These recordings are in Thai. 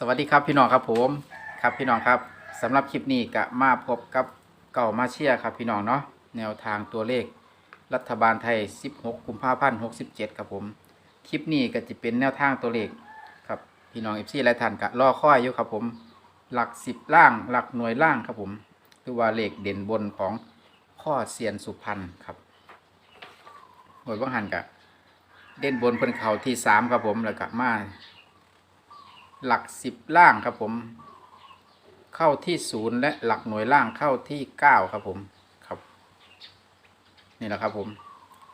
สวัสดีครับพี่น้องครับผมครับพี่น้องครับสำหรับคลิปนี้ก็มาพบกับเก่ามาเชียครับพี่น้องเนาะแนวทางตัวเลข รัฐบาลไทย 16 กุมภาพันธ์67 ครับผม คลิปนี้ก็จะเป็นแนวทางตัวเลขครับพี่น้องเอฟซีหลายท่านก็รอคอยอยู่ครับผม หลัก 10 ล่างหลักหน่วยล่างครับผมหรือว่าเลขเด่นบนของพ่อเซียนสุพรรณครับหน่วยบังหันกะเด่นบนเพิ่นเขาที่ 3 ครับผมแล้วก็มา หลักสิบล่างครับผม เข้าที่ศูนย์และหลักหน่วยล่างเข้าที่เก้าครับผมครับนี่แหละครับผม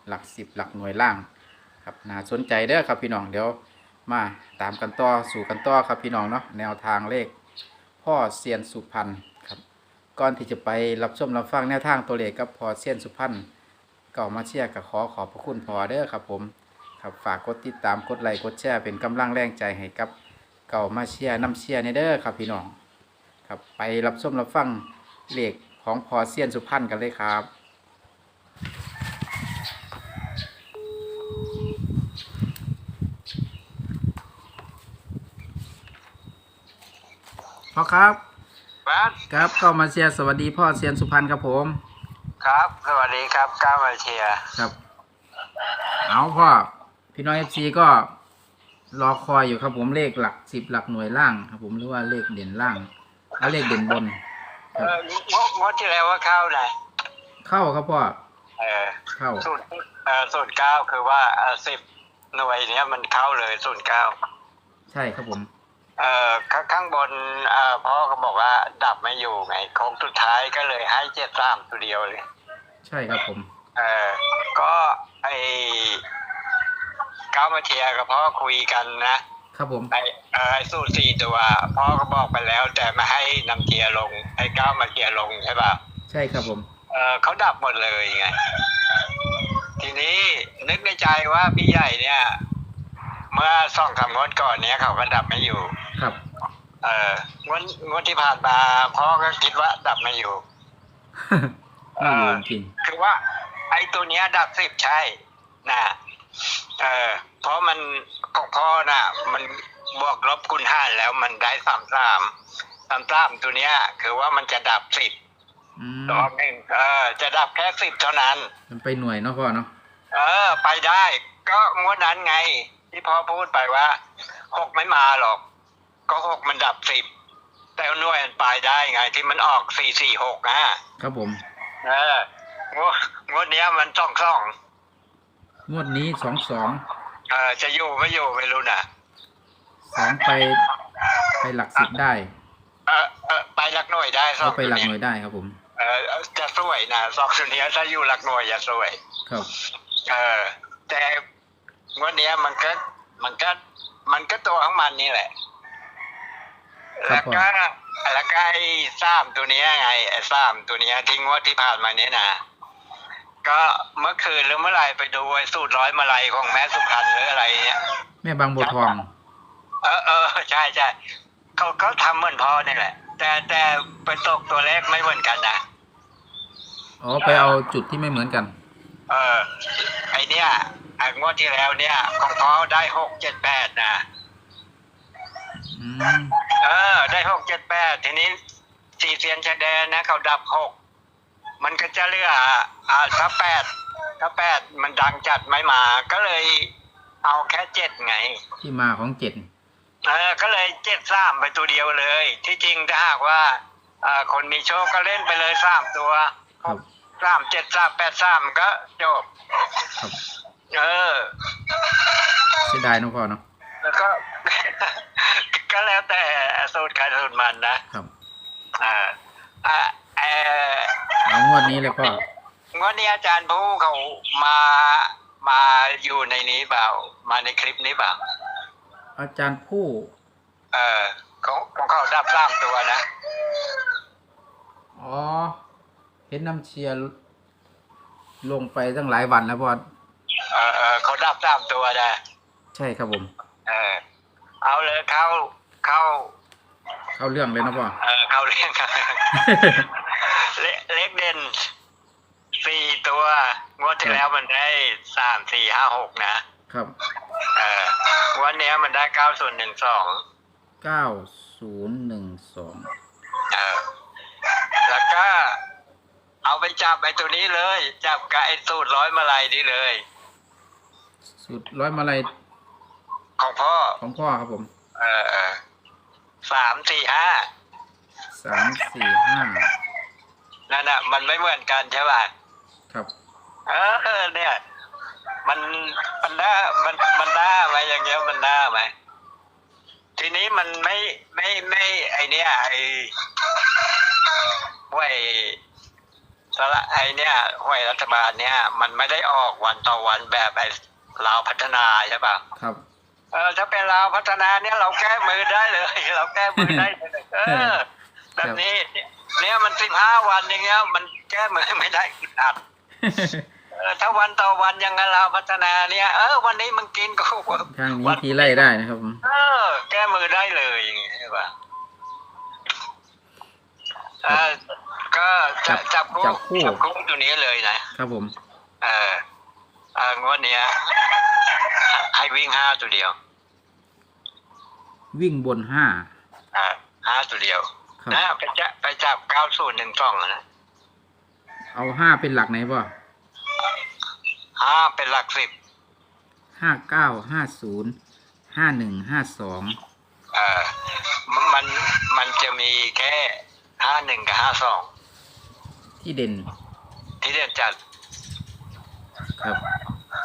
หลักสิบหลักหน่วยล่าง ครับน่าสนใจเด้อครับพี่น้องเดี๋ยวมาตามกันต่อสู่กันต่อครับพี่น้องเนาะแนวทางเลข พ่อเซียนสุพรรณครับก่อนที่จะไปรับชมรับฟังแนวทางตัวเลขกับพ่อเซียนสุพรรณก็มาเชียร์กับขอขอบพระคุณพ่อเด้อครับผมครับฝากกดติดตามกดไลค์กดแชร์เป็นกำลังแรงใจให้กับ เก่ามาเชียร์น้ำเชียร์ในเด้อครับพี่น้องครับไปรับชมรับฟังเลขของพอเซียนสุพรรณกันเลยครับพ่อครับครับครับเก่ามาเชียร์สวัสดีพ่อเซียนสุพรรณครับผม ครับ สวัสดีครับก้าวมาเชียร์ครับ เอาพ่อพี่น้องเอฟซีก็ รอคอยอยู่ครับผมเลขหลักสิบหลักหน่วยล่างครับผมหรือว่าเลขเด่นล่างและเลขเด่นบน เอองดงดที่แล้วว่าเข้านะเข้าครับพ่อเออเข้าสูตรเอ่อสูตรเก้าคือว่าสิบหน่วยเนี้ยมันเข้าเลยสูตรเก้าใช่ครับผม เอ่อข้างข้างบนเอ่อพ่อก็บอกว่าดับไม่อยู่ไงโค้งสุดท้ายก็เลยให้เจ็ดสามตัวเดียวเลย ใช่ครับผม เออก็ไอ ก้าวมาเชียร์กับพ่อคุยกันนะครับผมไอเออไอสูตรสี่ตัวพ่อก็บอกไปแล้ว แต่มาให้นำเชียร์ลงให้ก้าวมาเชียร์ลงใช่ป่ะใช่ครับผมเออเขาดับหมดเลยไงทีนี้นึกในใจว่าพี่ใหญ่เนี่ย เมื่อสองสามงวดก่อนเนี้ยเขาก็ดับไม่อยู่ ครับ เอองวดงวดที่ผ่านมาพ่อก็คิดว่าดับไม่อยู่ไม่รู้จริงคือว่า ไอ้ตัวเนี้ยดับสิบใช่นะ เออเพราะมันของพ่อน่ะ มันบวกลบคูณห้าแล้วมันได้สามสามสามสามตัวเนี้ย คือว่ามันจะดับสิบอืมตัวหนึ่งเออ จะดับแค่สิบเท่านั้น มันไปหน่วยเนาะพ่อเนาะเออ ไปได้ ก็งวดนั้นไง ที่พ่อพูดไปว่าหกไม่มาหรอก ก็หกมันดับสิบแต่หน่วยมันไปได้ไง ที่มันออกสี่สี่หกนะครับผม เอองวดงวดเนี้ยมันสองสอง งวดนี้สองสองเออจะอยู่ไม่อยู่ไม่รู้นะสองไปไปหลักสิบได้เออเออไปหลักหน่วยได้สอเอางไปหลักหน่ตัววยได้ครับผม เออจะสวยนะสองตัวเนี้ยถ้าอยู่หลักหน่วยอย่าสวย ครับ เออ แต่งวดเนี้ยมันก็มันก็มันก็ตัวของมันนี่แหละ ครัแล้บวผม ก็แล้วก็ไอ้ซ้ำตัวเนี้ยไงไอ้ซ้ำตัวเนี้ยที่งวดที่ผ่านมาเนี้ยนะ ก็เมื่อคืนหรือเมื่อไหรไปดูไอ้สูตรร้อยมาลัยของแม่สุพรรณหรืออะไรเนี้ยแม่บางบัวทอง เออเออใช่ใช่เขาเขาทำเหมือนพ่อนี่แหละ แต่แต่ไปตกตัวเลขไม่เหมือนกันนะอ๋อไปเอาจุดที่ไม่เหมือนกัน เออไอเนี้ยไอ้งวดที่แล้วเนี่ยของพ่อได้หกเจ็ดแปดนะอืมเออ ได้หกเจ็ดแปดทีนี้สี่เซียนชายแดนนะเขาดับหก มันก็จะเหลืออ่าถ้าแปดถ้าแปดมันดังจัดไม่มา ก็เลยเอาแค่เจ็ดไง ที่มาของเจ็ดเออก็เลยเจ็ดสามไปตัวเดียวเลย ที่จริงถ้าหากว่าเอ่อคนมีโชคก็เล่นไปเลยสามตัวครับสามเจ็ดสามแปดสามก็จบ ครับเออ เสียดายเนาะพ่อเนาะแล้วก็ ก็แล้วแต่สูตรใครสูตรมันนะครับ อ่าอ่าเออเอา งวดนี้เลยพ่องวดนี้อาจารย์ผู้เขามามาอยู่ในนี้เปล่า มาในคลิปนี้เปล่า อาจารย์ผู้ เออของของเขาดับสามตัวนะ อ๋อ เห็นน้ำเชียร์ลงไปตั้งหลายวันแล้วพ่อเออเออเขาดับสามตัวนะใช่ครับผม เออ เอาเลยเข้าเข้า เข้าเรื่องเลยนะพ่อ เออ เข้าเรื่อง เลเลขเด่นสี่ตัวงวดที่แล้วมันได้สามสี่ห้าหกนะครับเออวันเนี้ยมันได้เก้าส่วนหนึ่งสองเก้าศูนย์หนึ่งสองเออแล้วก็เอาไปจับไอ้ตัวนี้เลย จับกับไอ้สูตรร้อยมาลัยนี้เลย สุดร้อยมาลัยของพ่อ ของพ่อครับผมเออเออสามสี่ห้าสามสี่ห้า นั่นน่ะ มันไม่เหมือนกันใช่ป่ะครับเออเนี่ย มันมันน่ามันมันน่าไหมอย่างเงี้ยมันน่าไหมทีนี้มันไม่ไม่ไม่ไอเนี้ยไอหวยสละไอเนี้ยหวยรัฐบาลเนี้ยมันไม่ได้ออกวันต่อวันแบบไอลาวพัฒนาใช่ป่ะครับเออถ้าเป็นลาวพัฒนาเนี่ยเราแก้มือได้เลย เราแก้มือได้เลยเออแบบนี้ เนี่ยมันสิบห้าวันอย่างเงี้ย มันแก้มือไม่ได้อึดอัดเออถ้าวันต่อวันยังไงเราพัฒนาเนี่ย เออ วันนี้มึงกินก็ทางนี้ทีไล่ได้นะครับผมเออ แก้มือได้เลยอย่างเงี้ยใช่ปะเออก็จะจับคู่จับคู่จับคู่ตัวนี้เลยนะครับผม เออเอองวดเนี้ยให้วิ่งห้าตัวเดียว วิ่งบนห้าอ่าห้าตัวเดียวครับ นะไปจะไปจับเก้าศูนย์หนึ่งสองนะเอาห้าเป็นหลักไหนพ่อห้าเป็นหลักสิบห้าเก้าห้าศูนย์ห้าหนึ่งห้าสองเออมันมันมันจะมีแค่ห้าหนึ่งกับห้าสองที่เด่น ที่เด่นจัด ครับ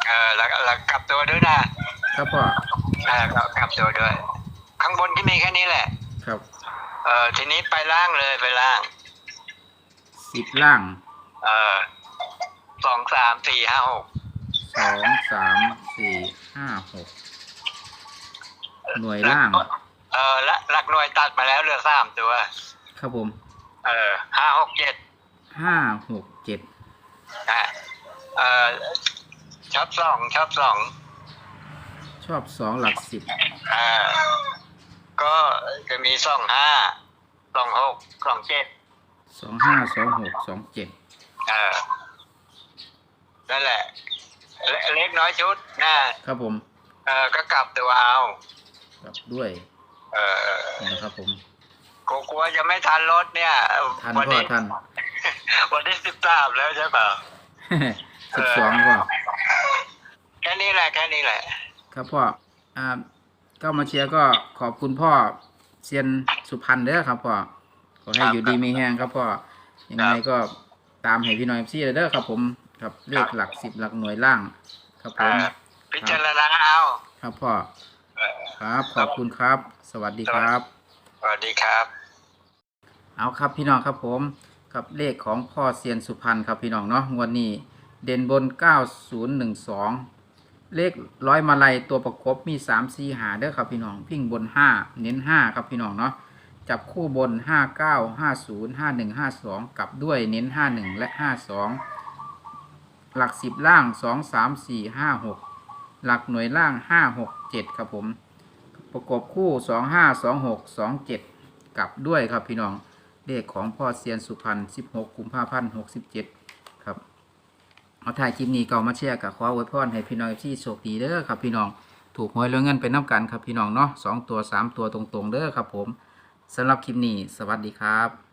เออแล้วแล้วกลับตัวด้วยนะครับพ่อเออก็กลับตัวด้วย ข้างบนที่มีแค่นี้แหละ ครับ เออทีนี้ไปล่างเลยไปล่าง สิบล่างเออสองสามสี่ห้าหกสองสามสี่ห้าหกหน่วยล่าง เออละหลักหน่วยตัดมาแล้วเหลือสามตัว ครับผม เออห้าหกเจ็ดห้าหกเจ็ดอะเออชอบสองชอบสองชอบสองหลักสิบอ่า ก็จะมีสองห้าสองหกสองเจ็ดสองห้าสองหกสองเจ็ดเออนั่นแหละ เลเล็กน้อยชุดนะครับผม เออก็กลับตัวเอากลับด้วย เออนี่นะครับผมกูกลัวจะไม่ทันรถเนี่ยทันวัพ่อนี้ทันวันที่สิบสามแล้วใช่เปล่าสิบสองพ่อแค่นี้แหละแค่นี้แหละ ครับพ่ออ่า ก็มาเชียร์ก็ขอบคุณพ่อเซียนสุพรรณเด้อครับพ่อขอให้อยู่ดีมีแห้งครับพ่อยังไงก็ตามให้พี่น้อยซี่เด้อครับ ผมครับเลขหลักสิบหลักหน่วยล่าง ครับผมอ่าพิจารณาเอาครับพ่อเออครับขอบคุณครับ สวัสดีครับ สวัสดีครับ เอาครับพี่น้องครับผมกับเลขของพ่อเซียนสุพรรณครับพี่น้องเนาะงวดนี้เด่นบน 9012 เลขร้อยมาลัยตัวประกบมี3 4หาเด้อครับพี่น้องวิ่งบน5เน้น5ครับพี่น้องเนาะจับคู่บน59 50 51 52กลับด้วยเน้น51และ52หลัก10ล่าง2 3 4 5 6หลักหน่วยล่าง5 6 7ครับผม ประกบคู่2 5 2 6 2 7กลับด้วยครับพี่น้องเลขของพ่อเซียนสุพรรณ16กุมภาพันธ์67ครับ เอาถ่ายคลิปนี้ก็มาแชร์กับขออวยพรให้พี่น้องที่โชคดีเด้อครับพี่น้องถูกหวยเรื่องเงินเป็นน้ำกันครับพี่น้องเนาะสองตัวสามตัวตรงๆเด้อครับผมสำหรับคลิปนี้ สวัสดีครับ